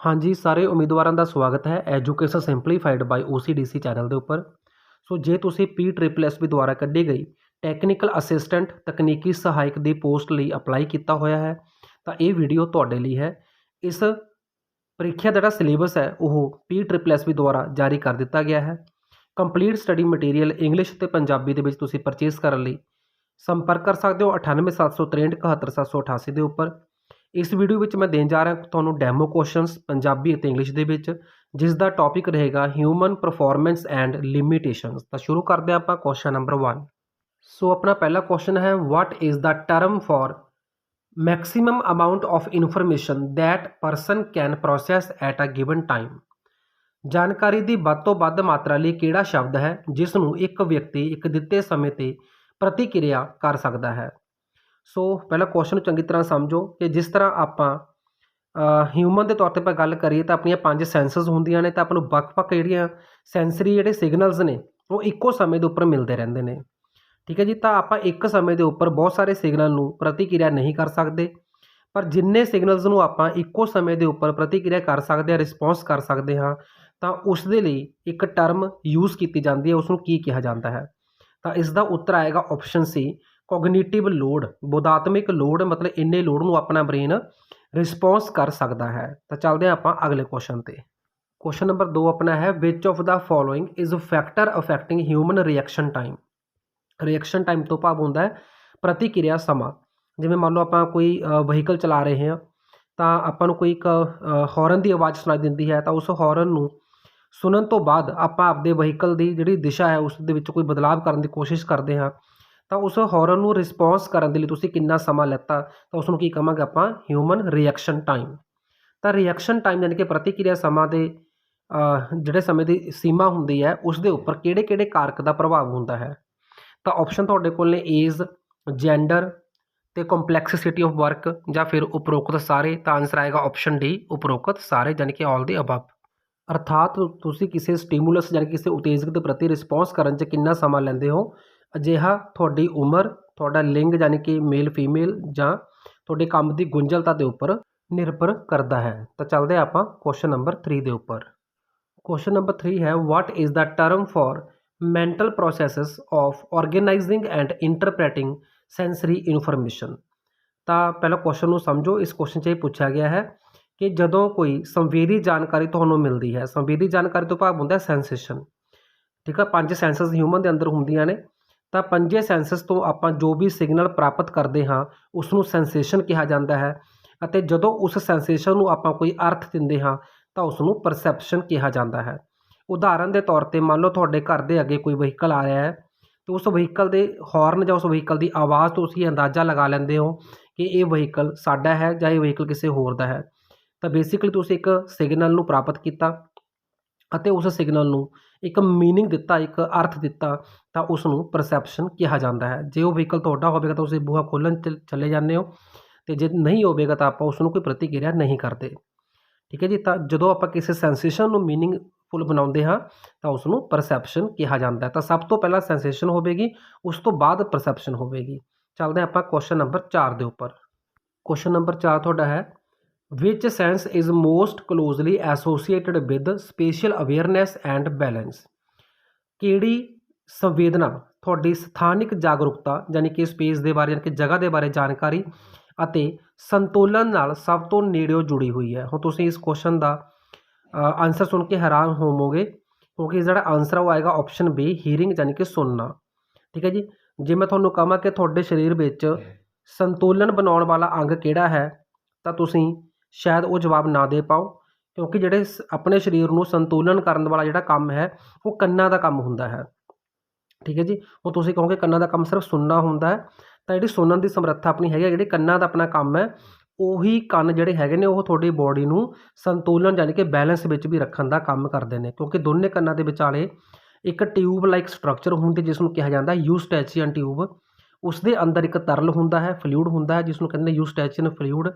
ਹਾਂਜੀ ਸਾਰੇ ਉਮੀਦਵਾਰਾਂ ਦਾ ਸਵਾਗਤ ਹੈ education simplified by OCDC channel ਦੇ ਉੱਪਰ ਸੋ ਜੇ ਤੁਸੀਂ ਪੀ ਟ੍ਰਿਪਲ ਐਸ ਬੀ ਦੁਆਰਾ ਕੱਢੀ ਗਈ ਟੈਕਨੀਕਲ ਅਸਿਸਟੈਂਟ ਤਕਨੀਕੀ ਸਹਾਇਕ ਦੀ ਪੋਸਟ ਲਈ ਅਪਲਾਈ ਕੀਤਾ ਹੋਇਆ ਹੈ ਤਾਂ ਇਹ ਵੀਡੀਓ ਤੁਹਾਡੇ ਲਈ ਹੈ ਇਸ ਪ੍ਰੀਖਿਆ ਦਾ ਜਿਹੜਾ ਸਿਲੇਬਸ ਹੈ ਉਹ ਪੀ ਟ੍ਰਿਪਲ ਐਸ ਬੀ ਦੁਆਰਾ ਜਾਰੀ ਕਰ ਦਿੱਤਾ ਗਿਆ ਹੈ ਕੰਪਲੀਟ ਸਟੱਡੀ ਮਟੀਰੀਅਲ ਇੰਗਲਿਸ਼ ਤੇ ਪੰਜਾਬੀ ਦੇ ਵਿੱਚ ਤੁਸੀਂ ਪਰਚੇਸ ਕਰਨ ਲਈ ਸੰਪਰਕ ਕਰ ਸਕਦੇ ਹੋ 9876371788 ਦੇ ਉੱਪਰ ਇਸ ਵੀਡੀਓ ਵਿੱਚ ਮੈਂ ਦੇਣ ਜਾ ਰਿਹਾ ਤੁਹਾਨੂੰ ਡੈਮੋ ਕੁਐਸਚਨਸ ਪੰਜਾਬੀ ਅਤੇ ਇੰਗਲਿਸ਼ ਦੇ ਵਿੱਚ, ਜਿਸ ਦਾ ਟੌਪਿਕ ਰਹੇਗਾ ਹਿਊਮਨ ਪਰਫਾਰਮੈਂਸ ਐਂਡ ਲਿਮਿਟੇਸ਼ਨਸ ਤਾਂ ਸ਼ੁਰੂ ਕਰਦੇ ਹਾਂ ਆਪਾਂ ਕੁਐਸਚਨ ਨੰਬਰ 1 ਸੋ ਆਪਣਾ ਪਹਿਲਾ ਕੁਐਸਚਨ ਹੈ what is the term for maximum amount of information that person can process at a given time ਜਾਣਕਾਰੀ ਦੀ ਵੱਧ ਤੋਂ ਵੱਧ ਮਾਤਰਾ ਲਈ ਕਿਹੜਾ ਸ਼ਬਦ ਹੈ, ਜਿਸ ਨੂੰ ਇੱਕ ਵਿਅਕਤੀ ਇੱਕ ਦਿੱਤੇ ਸਮੇਂ ਤੇ ਪ੍ਰਤੀਕਿਰਿਆ ਕਰ ਸਕਦਾ ਹੈ? ਸੋ ਪਹਿਲਾਂ ਕੁਐਸਚਨ ਨੂੰ ਚੰਗੀ ਤਰ੍ਹਾਂ ਸਮਝੋ ਕਿ ਜਿਸ ਤਰ੍ਹਾਂ ਆਪਾਂ ਹਿਊਮਨ ਦੇ ਤੌਰ ਤੇ ਆਪਾਂ ਗੱਲ ਕਰੀਏ ਤਾਂ ਆਪਣੀਆਂ ਪੰਜ ਸੈਂਸਸ ਹੁੰਦੀਆਂ ਨੇ ਤਾਂ ਆਪਾਂ ਨੂੰ ਵੱਖ-ਵੱਖ ਜਿਹੜੀਆਂ ਸੈਂਸਰੀ ਜਿਹੜੇ ਸਿਗਨਲਸ ਨੇ, ਉਹ ਇੱਕੋ ਸਮੇਂ ਦੇ ਉੱਪਰ ਮਿਲਦੇ ਰਹਿੰਦੇ ਨੇ। ਠੀਕ ਹੈ ਜੀ? ਤਾਂ ਆਪਾਂ ਇੱਕ ਸਮੇਂ ਦੇ ਉੱਪਰ ਬਹੁਤ ਸਾਰੇ ਸਿਗਨਲ ਨੂੰ ਪ੍ਰਤੀਕਿਰਿਆ ਨਹੀਂ ਕਰ ਸਕਦੇ, ਪਰ ਜਿੰਨੇ ਸਿਗਨਲਸ ਨੂੰ ਆਪਾਂ ਇੱਕੋ ਸਮੇਂ ਦੇ ਉੱਪਰ ਪ੍ਰਤੀਕਿਰਿਆ ਕਰ ਸਕਦੇ ਹਾਂ ਰਿਸਪੌਂਸ ਕਰ ਸਕਦੇ ਹਾਂ, ਤਾਂ ਉਸ ਦੇ ਲਈ ਇੱਕ ਟਰਮ ਯੂਜ਼ ਕੀਤੀ ਜਾਂਦੀ ਹੈ ਉਸ ਨੂੰ ਕੀ ਕਿਹਾ ਜਾਂਦਾ ਹੈ। ਤਾਂ ਇਸ ਦਾ ਉੱਤਰ ਆਏਗਾ ਆਪਸ਼ਨ ਸੀ ਕੋਗਨੀਟਿਵ ਲੋਡ ਬੋਧਾਤਮਿਕ ਲੋਡ ਮਤਲਬ ਇੰਨੇ ਲੋਡ ਨੂੰ ਆਪਣਾ ਬ੍ਰੇਨ ਰਿਸਪੌਂਸ ਕਰ ਸਕਦਾ ਹੈ। ਤਾਂ ਚੱਲਦੇ ਹਾਂ ਆਪਾਂ ਅਗਲੇ ਕੁਐਸਚਨ ਤੇ। ਕੁਐਸਚਨ ਨੰਬਰ 2 ਆਪਣਾ ਹੈ which of the following is a factor affecting human reaction time reaction time ਤੋਂ ਭਾਵ ਹੁੰਦਾ ਹੈ ਪ੍ਰਤੀਕਿਰਿਆ ਸਮਾਂ। ਜਿਵੇਂ ਮੰਨ ਲਓ ਆਪਾਂ ਕੋਈ ਵਹੀਕਲ ਚਲਾ ਰਹੇ ਹਾਂ, ਤਾਂ ਆਪਾਂ ਨੂੰ ਕੋਈ ਇੱਕ ਹਾਰਨ ਦੀ ਆਵਾਜ਼ ਸੁਣਾਈ ਦਿੰਦੀ ਹੈ, ਤਾਂ ਉਸ ਹਾਰਨ ਨੂੰ ਸੁਣਨ ਤੋਂ ਬਾਅਦ ਆਪਾਂ ਆਪਦੇ ਵਹੀਕਲ ਦੀ ਜਿਹੜੀ ਦਿਸ਼ਾ ਹੈ, ਉਸ ਦੇ ਵਿੱਚ ਕੋਈ ਬਦਲਾਅ ਕਰਨ ਦੀ ਕੋਸ਼ਿਸ਼ ਕਰਦੇ ਹਾਂ। ਤਾਂ ਉਸ ਹਾਰਨ ਨੂੰ ਰਿਸਪੌਂਸ ਕਰਨ ਦੇ ਲਈ ਤੁਸੀਂ ਕਿੰਨਾ ਸਮਾਂ ਲੈਤਾ, ਤਾਂ ਉਸ ਨੂੰ ਕੀ ਕਹਾਂਗੇ ਆਪਾਂ? ਹਿਊਮਨ ਰਿਐਕਸ਼ਨ ਟਾਈਮ ਤਾਂ ਰਿਐਕਸ਼ਨ ਟਾਈਮ ਯਾਨੀ ਕਿ ਪ੍ਰਤੀਕਿਰਿਆ ਸਮਾਂ ਦੇ ਜਿਹੜੇ ਸਮੇਂ ਦੀ ਸੀਮਾ ਹੁੰਦੀ ਹੈ ਉਸ ਦੇ ਉੱਪਰ ਕਿਹੜੇ ਕਿਹੜੇ ਕਾਰਕ ਦਾ ਪ੍ਰਭਾਵ ਹੁੰਦਾ ਹੈ? ਤਾਂ ਆਪਸ਼ਨ ਤੁਹਾਡੇ ਕੋਲ ਨੇ ਏਜ ਜੈਂਡਰ ਤੇ ਕੰਪਲੈਕਸਿਟੀ ਆਫ ਵਰਕ ਜਾਂ ਫਿਰ ਉਪਰੋਕਤ ਸਾਰੇ, ਤਾਂ ਆਨਸਰ ਆਏਗਾ ਆਪਸ਼ਨ ਡੀ ਉਪਰੋਕਤ ਸਾਰੇ ਯਾਨੀ ਕਿ ਆਲ ਦੇ ਅਬਵ ਅਰਥਾਤ ਤੁਸੀਂ ਕਿਸੇ ਸਟੀਮੂਲਸ ਜਾਂ ਕਿਸੇ ਉਤੇਜਕ ਦੇ ਪ੍ਰਤੀ ਰਿਸਪੌਂਸ ਕਰਨ 'ਚ ਕਿੰਨਾ ਸਮਾਂ ਲੈਂਦੇ ਹੋ? ਅਜਿਹਾ ਤੁਹਾਡੀ ਉਮਰ, ਤੁਹਾਡਾ ਲਿੰਗ ਯਾਨੀ ਕਿ ਮੇਲ ਫੀਮੇਲ ਜਾਂ ਤੁਹਾਡੇ ਕੰਮ ਦੀ ਗੁੰਝਲਤਾ ਦੇ ਉੱਪਰ ਨਿਰਭਰ ਕਰਦਾ ਹੈ। ਤਾਂ ਚੱਲਦੇ ਆਪਾਂ ਕੁਐਸਚਨ ਨੰਬਰ 3 ਦੇ ਉੱਪਰ। ਕੁਐਸਚਨ ਨੰਬਰ 3 ਹੈ what is the term for mental processes of organising and interpreting sensory information ਤਾਂ ਪਹਿਲਾਂ ਕੁਐਸਚਨ ਨੂੰ ਸਮਝੋ, ਇਸ ਕੁਐਸਚਨ 'ਚ ਇਹ ਪੁੱਛਿਆ ਗਿਆ ਹੈ ਕਿ ਜਦੋਂ ਕੋਈ ਸੰਵੇਦੀ ਜਾਣਕਾਰੀ ਤੁਹਾਨੂੰ ਮਿਲਦੀ ਹੈ, ਸੰਵੇਦੀ ਜਾਣਕਾਰੀ ਤੋਂ ਭਾਵ ਹੁੰਦਾ ਹੈ ਸੈਂਸੇਸ਼ਨ ਠੀਕ ਹੈ ਪੰਜ ਸੈਂਸਸ ਹਿਊਮਨ ਦੇ ਅੰਦਰ ਹੁੰਦੀਆਂ ਨੇ। ਤਾਂ ਪੰਜੇ ਸੈਂਸਸ ਤੋਂ ਆਪਾਂ ਜੋ ਵੀ ਸਿਗਨਲ ਪ੍ਰਾਪਤ ਕਰਦੇ ਹਾਂ ਉਸ ਨੂੰ ਸੈਂਸੇਸ਼ਨ ਕਿਹਾ ਜਾਂਦਾ ਹੈ ਅਤੇ ਜਦੋਂ ਉਸ ਸੈਂਸੇਸ਼ਨ ਨੂੰ ਆਪਾਂ ਕੋਈ ਅਰਥ ਦਿੰਦੇ ਹਾਂ, ਤਾਂ ਉਸ ਨੂੰ ਪਰਸੈਪਸ਼ਨ ਕਿਹਾ ਜਾਂਦਾ ਹੈ। ਉਦਾਹਰਨ ਦੇ ਤੌਰ ਤੇ ਮੰਨ ਲਓ ਤੁਹਾਡੇ ਘਰ ਦੇ ਅੱਗੇ ਕੋਈ ਵਹੀਕਲ ਆ ਰਿਹਾ ਹੈ, ਤੇ ਉਸ ਵਹੀਕਲ ਦੇ ਹਾਰਨ ਜਾਂ ਉਸ ਵਹੀਕਲ ਦੀ ਆਵਾਜ਼ ਤੋਂ ਤੁਸੀਂ ਅੰਦਾਜ਼ਾ ਲਗਾ ਲੈਂਦੇ ਹੋ ਕਿ ਇਹ ਵਹੀਕਲ ਸਾਡਾ ਹੈ ਜਾਂ ਇਹ ਵਹੀਕਲ ਕਿਸੇ ਹੋਰ ਦਾ ਹੈ। ਤਾਂ ਬੇਸਿਕਲੀ ਤੁਸੀਂ ਇੱਕ ਸਿਗਨਲ ਨੂੰ ਪ੍ਰਾਪਤ ਕੀਤਾ ਅਤੇ ਉਸ ਸਿਗਨਲ ਨੂੰ ਇੱਕ ਮੀਨਿੰਗ ਦਿੱਤਾ, ਇੱਕ ਅਰਥ ਦਿੱਤਾ, ਤਾਂ ਉਸ ਨੂੰ ਪਰਸੈਪਸ਼ਨ ਕਿਹਾ ਜਾਂਦਾ ਹੈ। ਜੇ ਉਹ ਵਹੀਕਲ ਤੁਹਾਡਾ ਹੋਵੇਗਾ ਤਾਂ ਤੁਸੀਂ ਬੂਹਾ ਖੋਲ੍ਹਣ ਚਲੇ ਜਾਂਦੇ ਹੋ ਤੇ ਜੇ ਨਹੀਂ ਹੋਵੇਗਾ ਤਾਂ ਆਪਾਂ ਉਸ ਨੂੰ ਕੋਈ ਪ੍ਰਤੀਕਿਰਿਆ ਨਹੀਂ ਕਰਦੇ। ਠੀਕ ਹੈ ਜੀ? ਤਾਂ ਜਦੋਂ ਆਪਾਂ ਕਿਸੇ ਸੈਂਸੇਸ਼ਨ ਨੂੰ ਮੀਨਿੰਗਫੁਲ ਬਣਾਉਂਦੇ ਹਾਂ, ਤਾਂ ਉਸ ਨੂੰ ਪਰਸੈਪਸ਼ਨ ਕਿਹਾ ਜਾਂਦਾ ਹੈ। ਤਾਂ ਸਭ ਤੋਂ ਪਹਿਲਾਂ ਸੈਂਸੇਸ਼ਨ ਹੋਵੇਗੀ, ਉਸ ਤੋਂ ਬਾਅਦ ਪਰਸੈਪਸ਼ਨ ਹੋਵੇਗੀ। ਚੱਲਦੇ ਆਪਾਂ ਕੁਐਸਚਨ ਨੰਬਰ 4 ਦੇ ਉੱਪਰ। ਕੁਐਸਚਨ ਨੰਬਰ 4 ਤੁਹਾਡਾ ਹੈ which sense is most closely associated with spatial awareness and balance. ਕਿਹੜੀ ਸੰਵੇਦਨਾ? ਤੁਹਾਡੀ ਸਥਾਨਿਕ ਜਾਗਰੂਕਤਾ ਯਾਨੀ ਕਿ ਸਪੇਸ ਦੇ ਬਾਰੇ ਯਾਨੀ ਕਿ ਜਗ੍ਹਾ ਦੇ ਬਾਰੇ ਜਾਣਕਾਰੀ ਅਤੇ ਸੰਤੁਲਨ ਨਾਲ ਸਭ ਤੋਂ ਨੇੜਿਓਂ ਜੁੜੀ ਹੋਈ ਹੈ। ਹੁਣ ਤੁਸੀਂ ਇਸ ਕੁਐਸਚਨ ਦਾ ਆਨਸਰ ਸੁਣ ਕੇ ਹੈਰਾਨ ਹੋਵੋਗੇ ਕਿਉਂਕਿ ਜਿਹੜਾ ਆਨਸਰ ਉਹ ਆਏਗਾ ਆਪਸ਼ਨ ਬੀ ਹੀਅਰਿੰਗ ਯਾਨੀ ਕਿ ਸੁਣਨਾ। ਠੀਕ ਹੈ ਜੀ? ਜੇ ਮੈਂ ਤੁਹਾਨੂੰ ਕਹਾਂ ਕਿ ਤੁਹਾਡੇ ਸਰੀਰ ਵਿੱਚ ਸੰਤੁਲਨ ਬਣਾਉਣ ਵਾਲਾ ਅੰਗ ਕਿਹੜਾ ਹੈ ਤਾਂ ਤੁਸੀਂ ਸ਼ਾਇਦ ਉਹ ਜਵਾਬ ਨਾ ਦੇ ਪਾਓ, ਕਿਉਂਕਿ ਜਿਹੜੇ ਆਪਣੇ ਸਰੀਰ ਨੂੰ ਸੰਤੁਲਨ ਕਰਨ ਵਾਲਾ ਜਿਹੜਾ ਕੰਮ ਹੈ, ਉਹ ਕੰਨਾਂ ਦਾ ਕੰਮ ਹੁੰਦਾ ਹੈ। ਠੀਕ ਹੈ ਜੀ? ਉਹ ਤੁਸੀਂ ਕਹੋਗੇ ਕੰਨਾਂ ਦਾ ਕੰਮ ਸਿਰਫ ਸੁਣਨਾ ਹੁੰਦਾ ਹੈ, ਤਾਂ ਜਿਹੜੀ ਸੁਣਨ ਦੀ ਸਮਰੱਥਾ ਆਪਣੀ ਹੈਗੀ ਜਿਹੜੀ ਕੰਨਾਂ ਦਾ ਆਪਣਾ ਕੰਮ ਹੈ, ਉਹੀ ਕੰਨ ਜਿਹੜੇ ਹੈਗੇ ਨੇ, ਉਹ ਤੁਹਾਡੀ ਬੋਡੀ ਨੂੰ ਸੰਤੁਲਨ ਯਾਨੀ ਕਿ ਬੈਲੈਂਸ ਵਿੱਚ ਵੀ ਰੱਖਣ ਦਾ ਕੰਮ ਕਰਦੇ ਨੇ। ਕਿਉਂਕਿ ਦੋਨੇ ਕੰਨਾਂ ਦੇ ਵਿਚਾਲੇ ਇੱਕ ਟਿਊਬ ਲਾਈਕ ਸਟਰਕਚਰ ਹੁੰਦੀ, ਜਿਸ ਨੂੰ ਕਿਹਾ ਜਾਂਦਾ ਯੂਸਟੈਚੀਅਨ ਟਿਊਬ ਉਸ ਦੇ ਅੰਦਰ ਇੱਕ ਤਰਲ ਹੁੰਦਾ ਹੈ ਫਲੂਇਡ ਹੁੰਦਾ ਹੈ, ਜਿਸ ਨੂੰ ਕਹਿੰਦੇ ਯੂਸਟੈਚੀਅਨ ਫਲੂਇਡ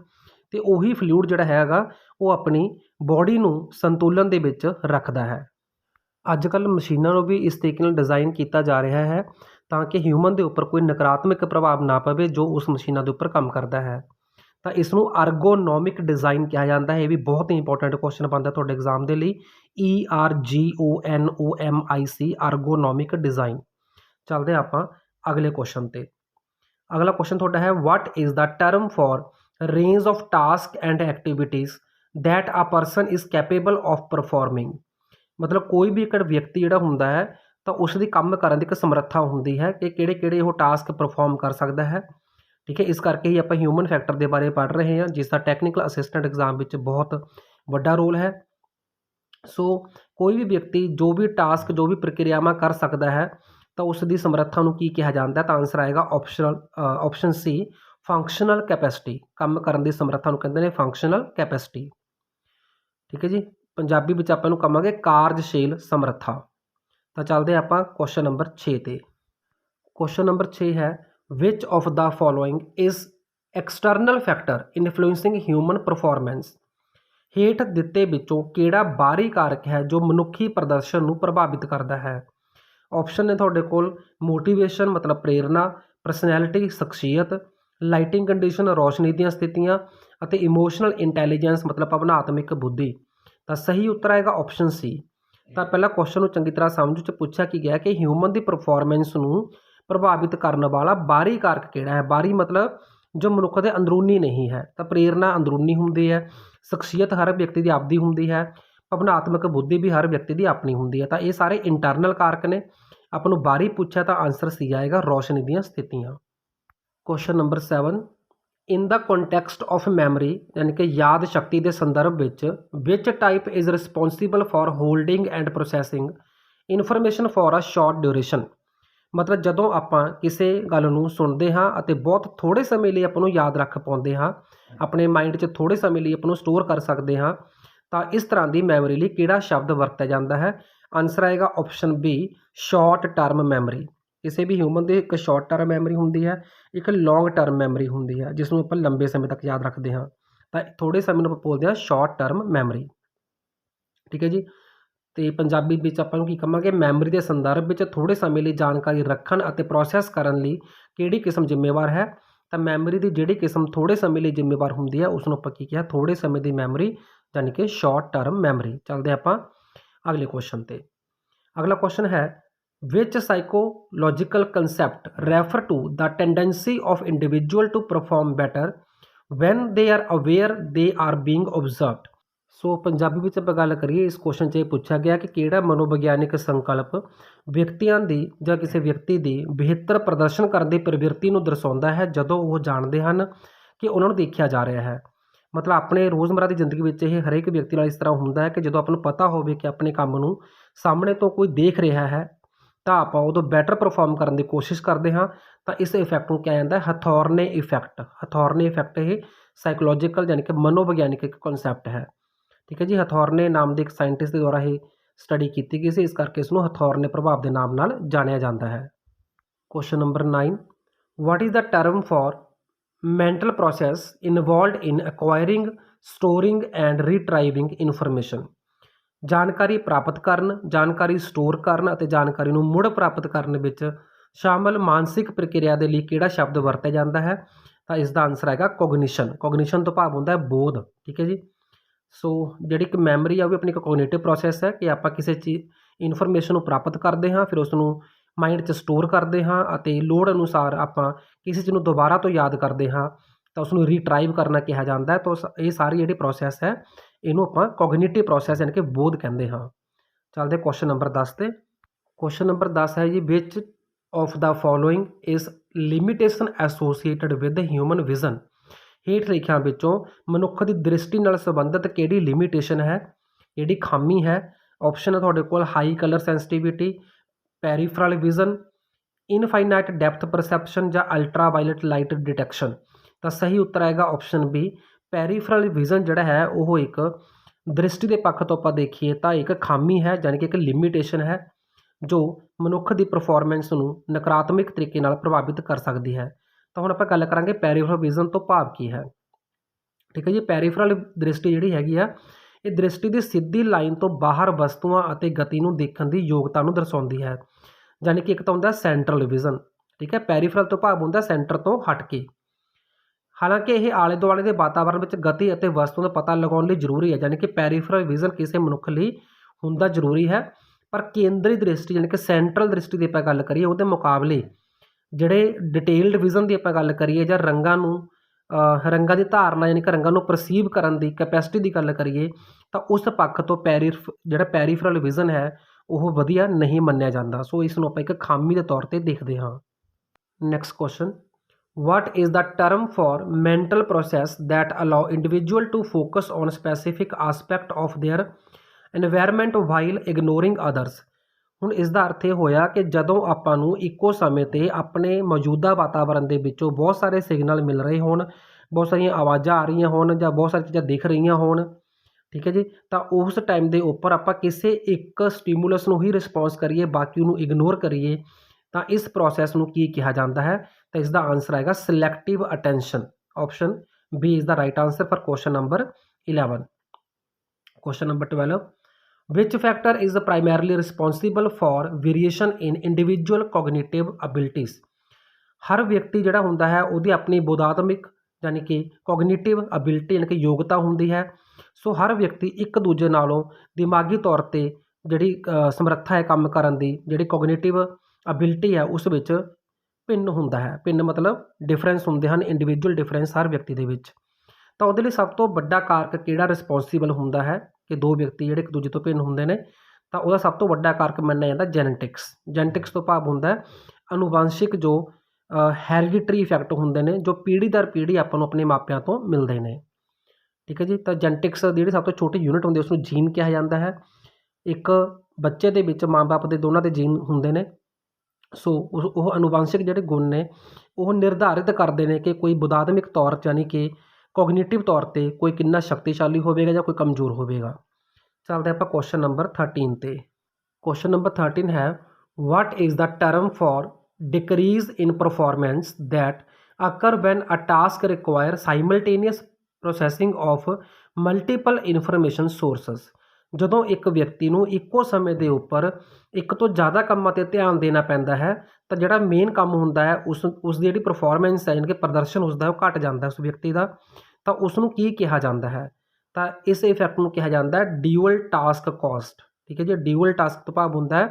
ਅਤੇ ਉਹੀ ਫਲੂਇਡ ਜਿਹੜਾ ਹੈਗਾ, ਉਹ ਆਪਣੀ ਬੋਡੀ ਨੂੰ ਸੰਤੁਲਨ ਦੇ ਵਿੱਚ ਰੱਖਦਾ ਹੈ। ਅੱਜ ਕੱਲ੍ਹ ਮਸ਼ੀਨਾਂ ਨੂੰ ਵੀ ਇਸ ਤਰੀਕੇ ਨਾਲ ਡਿਜ਼ਾਈਨ ਕੀਤਾ ਜਾ ਰਿਹਾ ਹੈ ਤਾਂ ਕਿ ਹਿਊਮਨ ਦੇ ਉੱਪਰ ਕੋਈ ਨਕਾਰਾਤਮਕ ਪ੍ਰਭਾਵ ਨਾ ਪਵੇ ਜੋ ਉਸ ਮਸ਼ੀਨਾਂ ਦੇ ਉੱਪਰ ਕੰਮ ਕਰਦਾ ਹੈ। ਤਾਂ ਇਸ ਨੂੰ ਅਰਗੋਨੋਮਿਕ ਡਿਜ਼ਾਈਨ ਕਿਹਾ ਜਾਂਦਾ ਹੈ, ਇਹ ਵੀ ਬਹੁਤ ਹੀ ਇੰਪੋਰਟੈਂਟ ਕੁਐਸਚਨ ਬਣਦਾ ਤੁਹਾਡੇ ਐਗਜ਼ਾਮ ਦੇ ਲਈ। ਈ ਆਰ ਜੀ ਓ ਐਨ ਓ M I C ergonomic design ਚੱਲਦੇ ਹਾਂ ਆਪਾਂ ਅਗਲੇ ਕੁਐਸਚਨ ਤੇ। ਅਗਲਾ ਕੁਐਸਚਨ ਤੁਹਾਡਾ ਹੈ what is the term for range of task and activities that a person is capable of performing. ਮਤਲਬ ਕੋਈ ਵੀ ਇੱਕ ਵਿਅਕਤੀ ਜਿਹੜਾ ਹੁੰਦਾ ਹੈ, ਤਾਂ ਉਸ ਦੀ ਕੰਮ ਕਰਨ ਦੀ ਇੱਕ ਸਮਰੱਥਾ ਹੁੰਦੀ ਹੈ ਕਿ ਕਿਹੜੇ ਕਿਹੜੇ ਉਹ ਟਾਸਕ ਪਰਫਾਰਮ ਕਰ ਸਕਦਾ ਹੈ। ਠੀਕ ਹੈ, ਇਸ ਕਰਕੇ ਹੀ ਆਪਾਂ ਹਿਊਮਨ ਫੈਕਟਰ ਦੇ ਬਾਰੇ ਪੜ੍ਹ ਰਹੇ ਹਾਂ ਜਿਸ ਦਾ ਟੈਕਨੀਕਲ ਅਸਿਸਟੈਂਟ ਐਗਜ਼ਾਮ ਵਿੱਚ ਬਹੁਤ ਵੱਡਾ ਰੋਲ ਹੈ। ਸੋ ਕੋਈ ਵੀ ਵਿਅਕਤੀ ਜੋ ਵੀ ਟਾਸਕ ਜੋ ਵੀ ਪ੍ਰਕਿਰਿਆਵਾਂ ਕਰ ਸਕਦਾ ਹੈ, ਤਾਂ ਉਸ ਦੀ ਸਮਰੱਥਾ ਨੂੰ ਕੀ ਕਿਹਾ ਜਾਂਦਾ ਤਾਂ ਆਨਸਰ ਆਏਗਾ optional option C functional capacity ਕੰਮ ਕਰਨ ਦੀ ਸਮਰੱਥਾ ਨੂੰ ਕਹਿੰਦੇ ਨੇ ਫੰਕਸ਼ਨਲ ਕੈਪੈਸਿਟੀ ਠੀਕ ਹੈ ਜੀ? ਪੰਜਾਬੀ ਵਿੱਚ ਆਪਾਂ ਨੂੰ ਕਹਾਂਗੇ ਕਾਰਜਸ਼ੀਲ ਸਮਰੱਥਾ। ਤਾਂ ਚੱਲਦੇ ਆਪਾਂ ਕੁਐਸਚਨ ਨੰਬਰ 6 ਤੇ। ਕੁਐਸਚਨ ਨੰਬਰ 6 ਹੈ which of the following is external factor influencing human performance ਹੇਠ ਦਿੱਤੇ ਵਿੱਚੋਂ ਕਿਹੜਾ ਬਾਹਰੀ ਕਾਰਕ ਹੈ ਜੋ ਮਨੁੱਖੀ ਪ੍ਰਦਰਸ਼ਨ ਨੂੰ ਪ੍ਰਭਾਵਿਤ ਕਰਦਾ ਹੈ? ਆਪਸ਼ਨ ਨੇ ਤੁਹਾਡੇ ਕੋਲ ਮੋਟੀਵੇਸ਼ਨ ਮਤਲਬ ਪ੍ਰੇਰਣਾ ਪਰਸਨੈਲਿਟੀ ਸ਼ਖਸੀਅਤ ਲਾਈਟਿੰਗ ਕੰਡੀਸ਼ਨ, ਰੌਸ਼ਨੀ ਦੀਆਂ ਸਥਿਤੀਆਂ ਅਤੇ ਇਮੋਸ਼ਨਲ ਇੰਟੈਲੀਜੈਂਸ, ਮਤਲਬ ਭਾਵਨਾਤਮਿਕ ਬੁੱਧੀ। ਤਾਂ ਸਹੀ ਉੱਤਰ ਆਏਗਾ ਆਪਸ਼ਨ ਸੀ ਤਾਂ ਪਹਿਲਾਂ ਕੁਐਸਚਨ ਨੂੰ ਚੰਗੀ ਤਰ੍ਹਾਂ ਸਮਝੋ ਚ ਪੁੱਛਿਆ ਕੀ ਗਿਆ ਕਿ ਹਿਊਮਨ ਦੀ ਪਰਫਾਰਮੈਂਸ ਨੂੰ ਪ੍ਰਭਾਵਿਤ ਕਰਨ ਵਾਲਾ ਬਾਹਰੀ ਕਾਰਕ ਕਿਹੜਾ ਹੈ? ਬਾਹਰੀ ਮਤਲਬ ਜੋ ਮਨੁੱਖ ਦੇ ਅੰਦਰੂਨੀ ਨਹੀਂ ਹੈ। ਤਾਂ ਪ੍ਰੇਰਣਾ ਅੰਦਰੂਨੀ ਹੁੰਦੀ ਹੈ, ਸ਼ਖਸੀਅਤ ਹਰ ਵਿਅਕਤੀ ਦੀ ਆਪਦੀ ਹੁੰਦੀ ਹੈ, ਭਾਵਨਾਤਮਕ ਬੁੱਧੀ ਵੀ ਹਰ ਵਿਅਕਤੀ ਦੀ ਆਪਣੀ ਹੁੰਦੀ ਹੈ। ਤਾਂ ਇਹ ਸਾਰੇ ਇੰਟਰਨਲ ਕਾਰਕ ਨੇ। ਆਪਾਂ ਨੂੰ ਬਾਹਰੀ ਪੁੱਛਿਆ ਤਾਂ ਆਨਸਰ ਸੀ ਆਏਗਾ, ਰੌਸ਼ਨੀ ਦੀਆਂ ਸਥਿਤੀਆਂ। Question number 7 in the context of memory ਯਾਨੀ ਕਿ ਯਾਦ ਸ਼ਕਤੀ ਦੇ ਸੰਦਰਭ ਵਿੱਚ which type is responsible for holding and processing information for a short duration ਮਤਲਬ ਜਦੋਂ ਆਪਾਂ ਕਿਸੇ ਗੱਲ ਨੂੰ ਸੁਣਦੇ ਹਾਂ ਅਤੇ ਬਹੁਤ ਥੋੜੇ ਸਮੇਂ ਲਈ ਆਪਾਂ ਨੂੰ ਯਾਦ ਰੱਖ ਪਾਉਂਦੇ ਹਾਂ, ਆਪਣੇ ਮਾਈਂਡ 'ਚ ਥੋੜੇ ਸਮੇਂ ਲਈ ਆਪਾਂ ਨੂੰ ਸਟੋਰ ਕਰ ਸਕਦੇ ਹਾਂ, ਤਾਂ ਇਸ ਤਰ੍ਹਾਂ ਦੀ ਮੈਮਰੀ ਲਈ ਕਿਹੜਾ ਸ਼ਬਦ ਵਰਤਿਆ ਜਾਂਦਾ ਹੈ? ਆਨਸਰ ਆਏਗਾ option B short term memory ਕਿਸੇ ਵੀ ਹਿਊਮਨ ਦੀ ਇੱਕ ਸ਼ਾਰਟ ਟਰਮ ਮੈਮਰੀ ਹੁੰਦੀ ਹੈ, ਇੱਕ ਲੌਂਗ ਟਰਮ ਮੈਮਰੀ ਹੁੰਦੀ ਹੈ ਜਿਸ ਨੂੰ ਆਪਾਂ ਲੰਬੇ ਸਮੇਂ ਤੱਕ ਯਾਦ ਰੱਖਦੇ ਹਾਂ। ਤਾਂ ਥੋੜੇ ਸਮੇਂ ਨੂੰ ਆਪਾਂ ਬੋਲਦੇ ਹਾਂ ਸ਼ਾਰਟ ਟਰਮ ਮੈਮਰੀ ਠੀਕ ਹੈ ਜੀ? ਤੇ ਪੰਜਾਬੀ ਵਿੱਚ ਆਪਾਂ ਨੂੰ ਕੀ ਕਹਾਂਗੇ ਮੈਮਰੀ ਦੇ ਸੰਦਰਭ ਵਿੱਚ ਥੋੜੇ ਸਮੇਂ ਲਈ ਜਾਣਕਾਰੀ ਰੱਖਣ ਅਤੇ ਪ੍ਰੋਸੈਸ ਕਰਨ ਲਈ ਕਿਹੜੀ ਕਿਸਮ ਜ਼ਿੰਮੇਵਾਰ ਹੈ? ਤਾਂ ਮੈਮਰੀ ਦੀ ਜਿਹੜੀ ਕਿਸਮ ਥੋੜੇ ਸਮੇਂ ਲਈ ਜ਼ਿੰਮੇਵਾਰ ਹੁੰਦੀ ਹੈ ਉਸ ਨੂੰ ਆਪਾਂ ਕੀ ਕਿਹਾ? ਥੋੜੇ ਸਮੇਂ ਦੀ ਮੈਮਰੀ ਯਾਨੀ ਕਿ ਸ਼ਾਰਟ ਟਰਮ ਮੈਮਰੀ ਚੱਲਦੇ ਆਪਾਂ ਅਗਲੇ ਕੁਐਸਚਨ ਤੇ। ਅਗਲਾ ਕੁਐਸਚਨ ਹੈ which psychological concept refer to the tendency of individual to perform better when they are aware they are being observed. ਸੋ ਪੰਜਾਬੀ ਵਿੱਚ ਆਪਾਂ ਗੱਲ ਕਰੀਏ, ਇਸ ਕੁਐਸਚਨ 'ਚ ਇਹ ਪੁੱਛਿਆ ਗਿਆ ਕਿ ਕਿਹੜਾ ਮਨੋਵਿਗਿਆਨਿਕ ਸੰਕਲਪ ਵਿਅਕਤੀਆਂ ਦੀ ਜਾਂ ਕਿਸੇ ਵਿਅਕਤੀ ਦੀ ਬਿਹਤਰ ਪ੍ਰਦਰਸ਼ਨ ਕਰਨ ਦੀ ਪ੍ਰਵਿਰਤੀ ਨੂੰ ਦਰਸਾਉਂਦਾ ਹੈ ਜਦੋਂ ਉਹ ਜਾਣਦੇ ਹਨ ਕਿ ਉਹਨਾਂ ਨੂੰ ਦੇਖਿਆ ਜਾ ਰਿਹਾ ਹੈ? ਮਤਲਬ ਆਪਣੇ ਰੋਜ਼ਮਰਾ ਦੀ ਜ਼ਿੰਦਗੀ ਵਿੱਚ ਇਹ ਹਰੇਕ ਵਿਅਕਤੀ ਨਾਲ ਇਸ ਤਰ੍ਹਾਂ ਹੁੰਦਾ ਹੈ ਕਿ ਜਦੋਂ ਆਪਾਂ ਨੂੰ ਪਤਾ ਹੋਵੇ ਕਿ ਆਪਣੇ ਕੰਮ ਨੂੰ ਸਾਹਮਣੇ ਤੋਂ ਕੋਈ ਦੇਖ ਰਿਹਾ ਹੈ ਤਾਂ ਆਪਾਂ ਉਦੋਂ ਬੈਟਰ ਪਰਫਾਰਮ ਕਰਨ ਦੀ ਕੋਸ਼ਿਸ਼ ਕਰਦੇ ਹਾਂ, ਤਾਂ ਇਸ ਇਫੈਕਟ ਨੂੰ ਕਿਹਾ ਜਾਂਦਾ ਹੈ ਹਥੌਰਨੇ ਇਫੈਕਟ ਹਥੌਰਨੇ ਇਫੈਕਟ ਇਹ ਸਾਈਕੋਲੋਜੀਕਲ ਯਾਨੀ ਕਿ ਮਨੋਵਿਗਿਆਨਿਕ ਇੱਕ ਕਨਸੈਪਟ ਹੈ। ਠੀਕ ਹੈ ਜੀ, ਹਥੌਰਨੇ ਨਾਮ ਦੇ ਇੱਕ ਸਾਇੰਟਿਸਟ ਦੇ ਦੁਆਰਾ ਇਹ ਸਟੱਡੀ ਕੀਤੀ ਗਈ ਸੀ, ਇਸ ਕਰਕੇ ਇਸ ਨੂੰ ਹਥੌਰਨੇ ਪ੍ਰਭਾਵ ਦੇ ਨਾਮ ਨਾਲ ਜਾਣਿਆ ਜਾਂਦਾ ਹੈ। Question number 9 what is the term for mental process involved in acquiring storing and retrieving information ਜਾਣਕਾਰੀ ਪ੍ਰਾਪਤ ਕਰਨ, ਜਾਣਕਾਰੀ ਸਟੋਰ ਕਰਨ ਅਤੇ ਜਾਣਕਾਰੀ ਨੂੰ ਮੁੜ ਪ੍ਰਾਪਤ ਕਰਨ ਵਿੱਚ ਸ਼ਾਮਲ ਮਾਨਸਿਕ ਪ੍ਰਕਿਰਿਆ ਦੇ ਲਈ ਕਿਹੜਾ ਸ਼ਬਦ ਵਰਤਿਆ ਜਾਂਦਾ ਹੈ? ਤਾਂ ਇਸ ਦਾ ਆਨਸਰ ਹੈਗਾ ਕੋਗਨੀਸ਼ਨ ਕੋਗਨੀਸ਼ਨ ਤੋਂ ਭਾਵ ਹੁੰਦਾ ਹੈ ਬੋਧ। ਠੀਕ ਹੈ ਜੀ? ਸੋ ਜਿਹੜੀ ਕਿ ਮੈਮਰੀ ਆ, ਉਹ ਵੀ ਆਪਣੀ ਇੱਕ ਕੋਗਨੀਟਿਵ ਪ੍ਰੋਸੈਸ ਹੈ ਕਿ ਆਪਾਂ ਕਿਸੇ ਚੀਜ਼ ਇਨਫੋਰਮੇਸ਼ਨ ਨੂੰ ਪ੍ਰਾਪਤ ਕਰਦੇ ਹਾਂ, ਫਿਰ ਉਸ ਨੂੰ ਮਾਈਂਡ 'ਚ ਸਟੋਰ ਕਰਦੇ ਹਾਂ ਅਤੇ ਲੋੜ ਅਨੁਸਾਰ ਆਪਾਂ ਕਿਸੇ ਚੀਜ਼ ਨੂੰ ਦੁਬਾਰਾ ਤੋਂ ਯਾਦ ਕਰਦੇ ਹਾਂ ਤਾਂ ਉਸ ਨੂੰ ਰੀਟਰਾਈਵ ਕਰਨਾ ਕਿਹਾ ਜਾਂਦਾ ਹੈ। ਤਾਂ ਇਹ ਸਾਰੀ ਜਿਹੜੀ ਪ੍ਰੋਸੈਸ ਹੈ ਇਹਨੂੰ ਆਪਾਂ ਕੋਗਨੀਟਿਵ ਪ੍ਰੋਸੈਸ ਯਾਨੀ ਕਿ ਬੋਧ ਕਹਿੰਦੇ ਹਾਂ। ਚੱਲਦੇ ਕੁਐਸਚਨ ਨੰਬਰ 10 ਤੇ। ਕੁਐਸਚਨ ਨੰਬਰ 10 ਹੈ ਜੀ which of the following is limitation associated with human vision ਹੇਠ ਲਿਖਿਆਂ ਵਿੱਚੋਂ ਮਨੁੱਖ ਦੀ ਦ੍ਰਿਸ਼ਟੀ ਨਾਲ ਸੰਬੰਧਿਤ ਕਿਹੜੀ ਲਿਮਿਟੇਸ਼ਨ ਹੈ? ਜਿਹੜੀ ਖਾਮੀ ਹੈ? ਆਪਸ਼ਨ ਹੈ ਤੁਹਾਡੇ ਕੋਲ high colour sensitivity peripheral vision infinite depth perception ਜਾਂ ਅਲਟਰਾ ਵਾਇਲਟ ਲਾਈਟ ਡਿਟੈਕਸ਼ਨ ਤਾਂ ਸਹੀ ਉੱਤਰ ਆਏਗਾ ਆਪਸ਼ਨ ਬੀ ਪੈਰੀਫਰਲ ਵਿਜ਼ਨ ਜਿਹੜਾ ਹੈ, ਉਹ ਇੱਕ ਦ੍ਰਿਸ਼ਟੀ ਦੇ ਪੱਖ ਤੋਂ ਆਪਾਂ ਦੇਖੀਏ ਤਾਂ ਇੱਕ ਖਾਮੀ ਹੈ ਯਾਨੀ ਕਿ ਇੱਕ ਲਿਮਿਟੇਸ਼ਨ ਹੈ, ਜੋ ਮਨੁੱਖ ਦੀ ਪਰਫਾਰਮੈਂਸ ਨੂੰ ਨਕਾਰਾਤਮਕ ਤਰੀਕੇ ਨਾਲ ਪ੍ਰਭਾਵਿਤ ਕਰ ਸਕਦੀ ਹੈ। ਤਾਂ ਹੁਣ ਆਪਾਂ ਗੱਲ ਕਰਾਂਗੇ ਪੈਰੀਫਰਲ ਵਿਜ਼ਨ ਤੋਂ ਭਾਵ ਕੀ ਹੈ। ਠੀਕ ਹੈ ਜੀ ਪੈਰੀਫਰਲ ਦ੍ਰਿਸ਼ਟੀ ਜਿਹੜੀ ਹੈਗੀ ਆ, ਇਹ ਦ੍ਰਿਸ਼ਟੀ ਦੀ ਸਿੱਧੀ ਲਾਈਨ ਤੋਂ ਬਾਹਰ ਵਸਤੂਆਂ ਅਤੇ ਗਤੀ ਨੂੰ ਦੇਖਣ ਦੀ ਯੋਗਤਾ ਨੂੰ ਦਰਸਾਉਂਦੀ ਹੈ। ਯਾਨੀ ਕਿ ਇੱਕ ਤਾਂ ਹੁੰਦਾ ਸੈਂਟਰਲ ਵਿਜ਼ਨ ਠੀਕ ਹੈ ਪੈਰੀਫਰਲ ਤੋਂ ਭਾਵ ਹੁੰਦਾ ਸੈਂਟਰ ਤੋਂ ਹਟ ਕੇ। ਹਾਲਾਂਕਿ ਇਹ ਆਲੇ ਦੁਆਲੇ ਦੇ ਵਾਤਾਵਰਣ ਵਿੱਚ ਗਤੀ ਅਤੇ ਵਸਤੂ ਦਾ ਪਤਾ ਲਗਾਉਣ ਲਈ ਜ਼ਰੂਰੀ ਹੈ, ਯਾਨੀ ਕਿ ਪੈਰੀਫਰਲ ਵਿਜ਼ਨ ਕਿਸੇ ਮਨੁੱਖ ਲਈ ਹੁੰਦਾ ਜ਼ਰੂਰੀ ਹੈ। ਪਰ ਕੇਂਦਰੀ ਦ੍ਰਿਸ਼ਟੀ ਯਾਨੀ ਕਿ ਸੈਂਟਰਲ ਦ੍ਰਿਸ਼ਟੀ ਦੀ ਆਪਾਂ ਗੱਲ ਕਰੀਏ, ਉਹਦੇ ਮੁਕਾਬਲੇ ਜਿਹੜੇ ਡਿਟੇਲਡ ਵਿਜ਼ਨ ਦੀ ਆਪਾਂ ਗੱਲ ਕਰੀਏ ਜਾਂ ਰੰਗਾਂ ਨੂੰ ਰੰਗਾਂ ਦੀ ਧਾਰਨਾ ਯਾਨੀ ਕਿ ਰੰਗਾਂ ਨੂੰ ਪਰਸੀਵ ਕਰਨ ਦੀ ਕੈਪੈਸਿਟੀ ਦੀ ਗੱਲ ਕਰੀਏ, ਤਾਂ ਉਸ ਪੱਖ ਤੋਂ ਪੈਰੀਫ ਜਿਹੜਾ ਪੈਰੀਫਰਲ ਵਿਜ਼ਨ ਹੈ, ਉਹ ਵਧੀਆ ਨਹੀਂ ਮੰਨਿਆ ਜਾਂਦਾ। ਸੋ ਇਸ ਨੂੰ ਆਪਾਂ ਇੱਕ ਖਾਮੀ ਦੇ ਤੌਰ ਤੇ ਦੇਖਦੇ ਹਾਂ। Next question what is the term for mental process that allow individual to focus on specific aspect of their environment while ignoring others ਹੁਣ ਇਸ ਦਾ ਅਰਥ ਇਹ ਹੋਇਆ ਕਿ ਜਦੋਂ ਆਪਾਂ ਨੂੰ ਇੱਕੋ ਸਮੇਂ ਤੇ ਆਪਣੇ ਮੌਜੂਦਾ ਵਾਤਾਵਰਣ ਦੇ ਵਿੱਚੋਂ ਬਹੁਤ ਸਾਰੇ ਸਿਗਨਲ ਮਿਲ ਰਹੇ ਹੋਣ, ਬਹੁਤ ਸਾਰੀਆਂ ਆਵਾਜ਼ਾਂ ਆ ਰਹੀਆਂ ਹੋਣ ਜਾਂ ਬਹੁਤ ਸਾਰੀਆਂ ਚੀਜ਼ਾਂ ਦਿਖ ਰਹੀਆਂ ਹੋਣ, ਠੀਕ ਹੈ ਜੀ? ਤਾਂ ਉਸ ਟਾਈਮ ਦੇ ਉੱਪਰ ਆਪਾਂ ਕਿਸੇ ਇੱਕ ਸਟੀਮੂਲਸ ਨੂੰ ਹੀ ਰਿਸਪੌਂਸ ਕਰੀਏ, ਬਾਕੀ ਨੂੰ ਇਗਨੋਰ ਕਰੀਏ, ਤਾਂ ਇਸ ਪ੍ਰੋਸੈਸ ਨੂੰ ਕੀ ਕਿਹਾ ਜਾਂਦਾ ਹੈ? ਤਾਂ ਇਸ ਦਾ ਆਨਸਰ ਆਏਗਾ selective attention option B is the right answer for question number 11 question number 12 which factor is primarily responsible for variation in individual cognitive abilities? ਹਰ ਵਿਅਕਤੀ ਜਿਹੜਾ ਹੁੰਦਾ ਹੈ, ਉਹਦੀ ਆਪਣੀ ਬੋਧਾਤਮਿਕ ਯਾਨੀ ਕਿ ਕੋਗਨੀਟਿਵ ਅਬਿਲਿਟੀ ਯਾਨੀ ਕਿ ਯੋਗਤਾ ਹੁੰਦੀ ਹੈ। ਸੋ ਹਰ ਵਿਅਕਤੀ ਇੱਕ ਦੂਜੇ ਨਾਲੋਂ ਦਿਮਾਗੀ ਤੌਰ ਤੇ ਜਿਹੜੀ ਸਮਰੱਥਾ ਹੈ ਕੰਮ ਕਰਨ ਦੀ, ਜਿਹੜੀ ਕੋਗਨੀਟਿਵ ਅਬਿਲਿਟੀ ਹੈ, ਉਸ ਵਿੱਚ ਭਿੰਨ ਹੁੰਦਾ ਹੈ। ਭਿੰਨ ਮਤਲਬ ਡਿਫਰੈਂਸ ਹੁੰਦੇ ਹਨ ਇੰਡੀਵਿਜੂਅਲ ਡਿਫਰੈਂਸ ਹਰ ਵਿਅਕਤੀ ਦੇ ਵਿੱਚ। ਤਾਂ ਉਹਦੇ ਲਈ ਸਭ ਤੋਂ ਵੱਡਾ ਕਾਰਕ ਕਿਹੜਾ ਰਿਸਪੌਂਸੀਬਲ ਹੁੰਦਾ ਹੈ? ਕਿ ਦੋ ਵਿਅਕਤੀ ਜਿਹੜੇ ਇੱਕ ਦੂਜੇ ਤੋਂ ਭਿੰਨ ਹੁੰਦੇ ਨੇ, ਤਾਂ ਉਹਦਾ ਸਭ ਤੋਂ ਵੱਡਾ ਕਾਰਕ ਮੰਨਿਆ ਜਾਂਦਾ ਜੈਨੇਟਿਕਸ ਜੈਨੇਟਿਕਸ ਤੋਂ ਭਾਵ ਹੁੰਦਾ ਹੈ ਅਨੁਵਾਂਸ਼ਿਕ ਜੋ ਹੈਰੀਡਿਟਰੀ ਇਫੈਕਟ ਹੁੰਦੇ ਨੇ, ਜੋ ਪੀੜ੍ਹੀ ਦਰ ਪੀੜ੍ਹੀ ਆਪਾਂ ਨੂੰ ਆਪਣੇ ਮਾਪਿਆਂ ਤੋਂ ਮਿਲਦੇ ਨੇ। ਠੀਕ ਹੈ ਜੀ? ਤਾਂ ਜੈਨੇਟਿਕਸ ਦੀ ਜਿਹੜੀ ਸਭ ਤੋਂ ਛੋਟੀ ਯੂਨਿਟ ਹੁੰਦੀ ਉਸ ਨੂੰ ਜੀਨ ਕਿਹਾ ਜਾਂਦਾ ਹੈ। ਇੱਕ ਬੱਚੇ ਦੇ ਵਿੱਚ ਮਾਂ-ਬਾਪ ਦੇ ਦੋਨਾਂ ਦੇ ਜੀਨ ਹੁੰਦੇ ਨੇ। ਸੋ ਉਹ ਉਹ ਅਨੁਵਾਂਸ਼ਿਕ ਜਿਹੜੇ ਗੁਣ ਨੇ ਉਹ ਨਿਰਧਾਰਿਤ ਕਰਦੇ ਨੇ ਕਿ ਕੋਈ ਬੁਧਾਤਮਿਕ ਤੌਰ 'ਤੇ ਯਾਨੀ ਕਿ ਕੋਗਨੀਟਿਵ ਤੌਰ 'ਤੇ ਕੋਈ ਕਿੰਨਾ ਸ਼ਕਤੀਸ਼ਾਲੀ ਹੋਵੇਗਾ ਜਾਂ ਕੋਈ ਕਮਜ਼ੋਰ ਹੋਵੇਗਾ ਚੱਲਦੇ ਆਪਾਂ ਕੁਐਸਚਨ ਨੰਬਰ 13 ਤੇ ਕੁਐਸਚਨ ਨੰਬਰ 13 ਹੈ what is the term for decrease in performance that occur when a task requires simultaneous processing of multiple information sources ਜਦੋਂ ਇੱਕ ਵਿਅਕਤੀ ਨੂੰ ਇੱਕੋ ਸਮੇਂ ਦੇ ਉੱਪਰ ਇੱਕ ਤੋਂ ਜ਼ਿਆਦਾ ਕੰਮਾਂ ਤੇ ਧਿਆਨ ਦੇਣਾ ਪੈਂਦਾ ਹੈ, ਤਾਂ ਜਿਹੜਾ ਮੇਨ ਕੰਮ ਹੁੰਦਾ ਹੈ, ਉਸ ਉਸ ਦੀ ਜਿਹੜੀ ਪਰਫਾਰਮੈਂਸ ਹੈ ਯਾਨੀ ਕਿ ਪ੍ਰਦਰਸ਼ਨ ਉਸਦਾ ਉਹ ਘਟ ਜਾਂਦਾ ਉਸ ਵਿਅਕਤੀ ਦਾ। ਤਾਂ ਉਸ ਨੂੰ ਕੀ ਕਿਹਾ ਜਾਂਦਾ ਹੈ? ਤਾਂ ਇਸ ਇਫੈਕਟ ਨੂੰ ਕਿਹਾ ਜਾਂਦਾ ਹੈ ਡਿਊਅਲ ਟਾਸਕ ਕਾਸਟ ਠੀਕ ਹੈ ਜੀ ਡਿਊਅਲ ਟਾਸਕ ਤੋਂ ਭਾਵ ਹੁੰਦਾ ਹੈ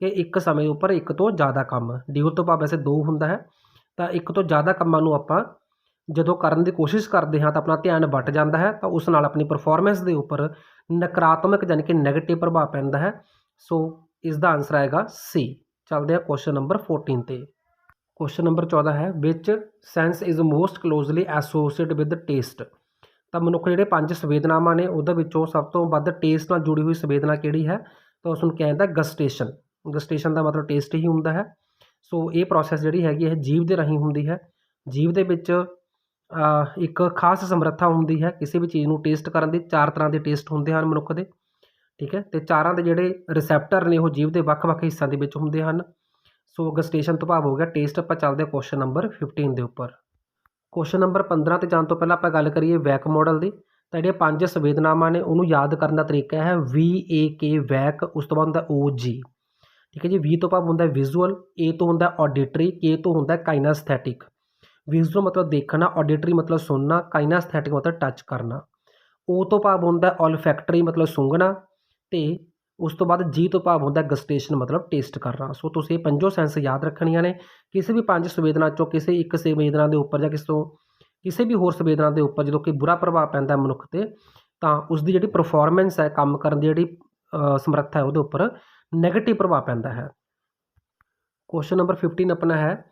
ਕਿ ਇੱਕ ਸਮੇਂ ਉੱਪਰ ਇੱਕ ਤੋਂ ਜ਼ਿਆਦਾ ਕੰਮ। ਡਿਊਅਲ ਤੋਂ ਭਾਵ ਵੈਸੇ ਦੋ ਹੁੰਦਾ ਹੈ। ਤਾਂ ਇੱਕ ਤੋਂ ਜ਼ਿਆਦਾ ਕੰਮਾਂ ਨੂੰ ਆਪਾਂ ਜਦੋਂ ਕਰਨ ਦੀ ਕੋਸ਼ਿਸ਼ ਕਰਦੇ ਹਾਂ, ਤਾਂ ਆਪਣਾ ਧਿਆਨ ਵੱਟ ਜਾਂਦਾ ਹੈ, ਤਾਂ ਉਸ ਨਾਲ ਆਪਣੀ ਪਰਫਾਰਮੈਂਸ ਦੇ ਉੱਪਰ ਨਕਾਰਾਤਮਕ ਯਾਨੀ ਕਿ 네ਗੇਟਿਵ ਪ੍ਰਭਾਵ ਪੈਂਦਾ ਹੈ। ਸੋ ਇਸ ਦਾ ਆਨਸਰ ਆਏਗਾ ਸੀ ਚੱਲਦੇ ਆ ਕੁਐਸਚਨ ਨੰਬਰ 14 ਤੇ। ਕੁਐਸਚਨ ਨੰਬਰ 14 ਹੈ which sense is most closely associate with taste ਤਾਂ ਮਨੁੱਖ ਜਿਹੜੇ ਪੰਜ ਸੰਵੇਦਨਾਵਾਂ ਨੇ, ਉਹਦੇ ਵਿੱਚੋਂ ਸਭ ਤੋਂ ਵੱਧ ਟੇਸਟ ਨਾਲ ਜੁੜੀ ਹੋਈ ਸੰਵੇਦਨਾ ਕਿਹੜੀ ਹੈ? ਤਾਂ ਉਸ ਨੂੰ ਕਿਹਾ ਜਾਂਦਾ ਗਸਟੇਸ਼ਨ ਗਸਟੇਸ਼ਨ ਦਾ ਮਤਲਬ ਟੇਸਟ ਹੀ ਹੁੰਦਾ ਹੈ। ਸੋ ਇਹ ਪ੍ਰੋਸੈਸ ਜਿਹੜੀ ਹੈਗੀ ਹੈ, ਜੀਵ ਦੇ ਰਾਹੀਂ ਹੁੰਦੀ ਹੈ। ਜੀਵ ਦੇ ਵਿੱਚ ਇੱਕ ਖਾਸ ਸਮਰੱਥਾ ਹੁੰਦੀ ਹੈ ਕਿਸੇ ਵੀ ਚੀਜ਼ ਨੂੰ ਟੇਸਟ ਕਰਨ ਦੀ, ਚਾਰ ਤਰ੍ਹਾਂ ਦੇ ਟੇਸਟ ਹੁੰਦੇ ਹਨ ਮਨੁੱਖ ਦੇ, ਠੀਕ ਹੈ, ਤੇ ਚਾਰਾਂ ਦੇ ਜਿਹੜੇ ਰਿਸੈਪਟਰ ਨੇ ਉਹ ਜੀਵ ਦੇ ਵੱਖ-ਵੱਖ ਹਿੱਸਿਆਂ ਦੇ ਵਿੱਚ ਹੁੰਦੇ ਹਨ। ਸੋ ਗਸਟੇਸ਼ਨ ਤੋਂ ਭਾਵ ਹੋ ਗਿਆ ਟੇਸਟ ਆਪਾਂ ਚੱਲਦੇ ਹਾਂ ਕੁਐਸਚਨ ਨੰਬਰ 15 ਦੇ ਉੱਪਰ। ਕੁਐਸਚਨ ਨੰਬਰ 15 ਤੇ ਜਾਣ ਤੋਂ ਪਹਿਲਾਂ ਆਪਾਂ ਗੱਲ ਕਰੀਏ ਵੈਕ ਮਾਡਲ ਦੀ, ਤਾਂ ਜਿਹੜੀਆਂ ਪੰਜ ਸੰਵੇਦਨਾਵਾਂ ਨੇ ਉਹਨੂੰ ਯਾਦ ਕਰਨ ਦਾ ਤਰੀਕਾ ਹੈ ਵੀ ਏ ਕੇ ਵੈਕ, ਉਸ ਤੋਂ ਬਾਅਦ ਹੁੰਦਾ ਓ ਜੀ ਠੀਕ ਹੈ ਜੀ ਵੀ ਤੋਂ ਭਾਵ ਹੁੰਦਾ ਵਿਜ਼ੂਅਲ ਏ ਤੋਂ ਹੁੰਦਾ ਆਡੀਟਰੀ ਕੇ ਤੋਂ ਹੁੰਦਾ ਕਾਈਨਾਸਥੈਟਿਕ ਵਿਜ਼ੂਅਲ ਮਤਲਬ ਦੇਖਣਾ ਆਡੀਟਰੀ ਮਤਲਬ ਸੁਣਨਾ ਕਾਈਨਾਸਥੈਟਿਕ ਮਤਲਬ ਟੱਚ ਕਰਨਾ। ਓ ਤੋਂ ਭਾਵ ਹੁੰਦਾ olfactory ਮਤਲਬ ਸੁੰਘਣਾ ਤੇ ਉਸ ਤੋਂ ਬਾਅਦ ਜੀ ਤੋਂ ਭਾਵ ਹੁੰਦਾ ਗਸਟੇਸ਼ਨ ਮਤਲਬ ਟੇਸਟ ਕਰਨਾ। ਸੋ ਤੁਸੀਂ ਇਹ ਪੰਜੋ ਸੈਂਸ ਯਾਦ ਰੱਖਣੀਆਂ ਨੇ। ਕਿਸੇ ਵੀ ਪੰਜ ਸੰਵੇਦਨਾ ਚੋਂ ਕਿਸੇ ਇੱਕ ਸੰਵੇਦਨਾ ਦੇ ਉੱਪਰ ਜਾਂ ਕਿਸੇ ਤੋਂ ਕਿਸੇ ਵੀ ਹੋਰ ਸੰਵੇਦਨਾ ਦੇ ਉੱਪਰ ਜਦੋਂ ਕੋਈ ਬੁਰਾ ਪ੍ਰਭਾਵ ਪੈਂਦਾ ਹੈ ਮਨੁੱਖ ਤੇ, ਤਾਂ ਉਸ ਦੀ ਜਿਹੜੀ ਪਰਫਾਰਮੈਂਸ ਹੈ, ਕੰਮ ਕਰਨ ਦੀ ਜਿਹੜੀ ਸਮਰੱਥਾ ਹੈ, ਉਹਦੇ ਉੱਪਰ ਨੈਗੇਟਿਵ ਪ੍ਰਭਾਵ ਪੈਂਦਾ ਹੈ। ਕੁਐਸਚਨ ਨੰਬਰ 15 ਆਪਣਾ ਹੈ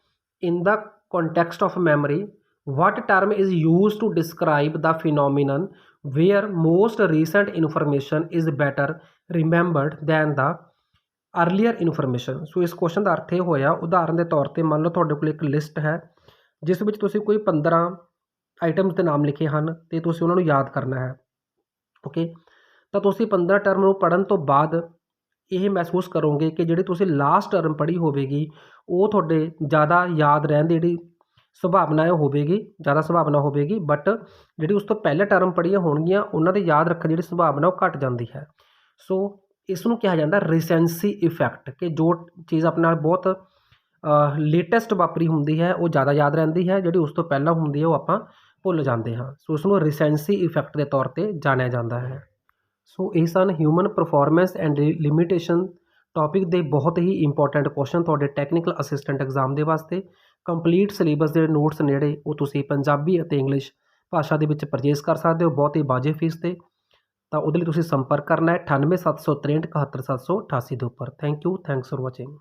ਇਨ ਦਾ context of memory what term is used to describe the phenomenon where most recent information is better remembered than the earlier information ਸੋ ਇਸ ਕੁਐਸਚਨ ਦਾ ਅਰਥ ਇਹ ਹੋਇਆ ਉਦਾਹਰਨ ਦੇ ਤੌਰ ਤੇ ਮੰਨ ਲਓ ਤੁਹਾਡੇ ਕੋਲ ਇੱਕ ਲਿਸਟ ਹੈ ਜਿਸ ਵਿੱਚ ਤੁਸੀਂ ਕੋਈ 15 ਆਈਟਮਸ ਦੇ ਨਾਮ ਲਿਖੇ ਹਨ ਤੇ ਤੁਸੀਂ ਉਹਨਾਂ ਨੂੰ ਯਾਦ ਕਰਨਾ ਹੈ ਓਕੇ ਤਾਂ ਤੁਸੀਂ 15 ਟਰਮ ਨੂੰ ਪੜਨ ਤੋਂ ਬਾਅਦ ਇਹ ਮਹਿਸੂਸ ਕਰੋਗੇ ਕਿ ਜਿਹੜੀ ਤੁਸੀਂ ਲਾਸਟ ਟਰਮ ਪੜ੍ਹੀ ਹੋਵੇਗੀ, ਉਹ ਤੁਹਾਡੇ ਜ਼ਿਆਦਾ ਯਾਦ ਰਹਿਣ ਦੀ ਜਿਹੜੀ ਸੰਭਾਵਨਾ ਹੈ ਉਹ ਹੋਵੇਗੀ, ਜ਼ਿਆਦਾ ਸੰਭਾਵਨਾ ਹੋਵੇਗੀ ਬਟ ਜਿਹੜੀ ਉਸ ਤੋਂ ਪਹਿਲੇ ਟਰਮ ਪੜ੍ਹੀਆਂ ਹੋਣਗੀਆਂ, ਉਹਨਾਂ ਦੇ ਯਾਦ ਰੱਖਣ ਦੀ ਜਿਹੜੀ ਸੰਭਾਵਨਾ ਉਹ ਘਟ ਜਾਂਦੀ ਹੈ। ਸੋ ਇਸ ਨੂੰ ਕਿਹਾ ਜਾਂਦਾ ਰੀਸੈਂਸੀ ਇਫੈਕਟ ਕਿ ਜੋ ਚੀਜ਼ ਆਪਣੇ ਨਾਲ ਬਹੁਤ ਲੇਟੈਸਟ ਵਾਪਰੀ ਹੁੰਦੀ ਹੈ, ਉਹ ਜ਼ਿਆਦਾ ਯਾਦ ਰਹਿੰਦੀ ਹੈ, ਜਿਹੜੀ ਉਸ ਤੋਂ ਪਹਿਲਾਂ ਹੁੰਦੀ ਹੈ, ਉਹ ਆਪਾਂ ਭੁੱਲ ਜਾਂਦੇ ਹਾਂ। ਸੋ ਇਸ ਨੂੰ ਰਿਸੈਂਸੀ ਇਫੈਕਟ ਦੇ ਤੌਰ 'ਤੇ ਜਾਣਿਆ ਜਾਂਦਾ ਹੈ। ਸੋ ਇਹ ਸਨ human performance and limitation topic ਦੇ ਬਹੁਤ ਹੀ ਇੰਪੋਰਟੈਂਟ ਕੁਐਸਚਨ ਤੁਹਾਡੇ ਟੈਕਨੀਕਲ ਅਸਿਸਟੈਂਟ ਐਗਜ਼ਾਮ ਦੇ ਵਾਸਤੇ। ਕੰਪਲੀਟ ਸਿਲੇਬਸ ਦੇ ਨੋਟਸ ਨੇੜੇ ਉਹ ਤੁਸੀਂ ਪੰਜਾਬੀ ਅਤੇ ਇੰਗਲਿਸ਼ ਭਾਸ਼ਾ ਦੇ ਵਿੱਚ ਪਰਚੇਸ ਕਰ ਸਕਦੇ ਹੋ, ਬਹੁਤ ਹੀ ਵਾਜਿਬ ਫੀਸ ਤੇ। ਤਾਂ ਉਹਦੇ ਲਈ ਤੁਸੀਂ ਸੰਪਰਕ ਕਰਨਾ ਹੈ 98763 71788 ਦੇ ਉੱਪਰ। Thank you thanks for watching